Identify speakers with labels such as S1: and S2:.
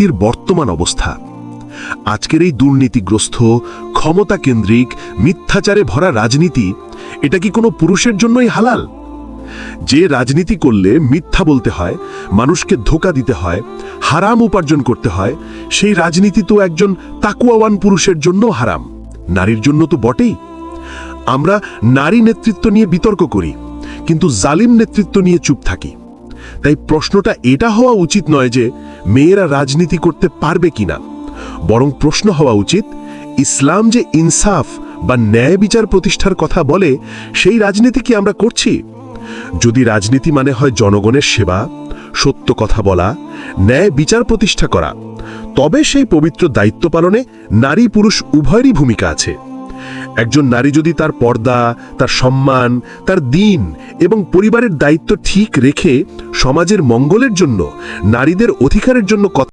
S1: রাজনীতির বর্তমান অবস্থা। আজকের এই দুর্নীতিগ্রস্ত, ক্ষমতা কেন্দ্রিক, মিথ্যাচারে ভরা রাজনীতি, এটা কি কোনো পুরুষের জন্যই হালাল? যে রাজনীতি করলে মিথ্যা বলতে হয়, মানুষকে ধোকা দিতে হয়, হারাম উপার্জন করতে হয়, সেই রাজনীতি তো একজন তাকুয়াওয়ান পুরুষের জন্য হারাম। নারীর জন্য তো বটেই। আমরা নারী নেতৃত্ব নিয়ে বিতর্ক করি, কিন্তু জালিম নেতৃত্ব নিয়ে চুপ থাকি। তাই প্রশ্নটা এটা হওয়া উচিত নয় যে মেয়েরা রাজনীতি করতে পারবে কিনা। বরং প্রশ্ন হওয়া উচিত, ইসলাম যে ইনসাফ বা ন্যায় বিচার প্রতিষ্ঠার কথা বলে, সেই রাজনীতি কি আমরা করছি? যদি রাজনীতি মানে হয় জনগণের সেবা, সত্য কথা বলা, ন্যায় বিচার প্রতিষ্ঠা করা, তবে সেই পবিত্র দায়িত্ব পালনে নারী পুরুষ উভয়েরই ভূমিকা আছে। একজন নারী যদি তার পর্দা, তার সম্মান, তার দিন এবং পরিবারের দায়িত্ব ঠিক রেখে সমাজের মঙ্গলের জন্য, নারীদের অধিকারের জন্য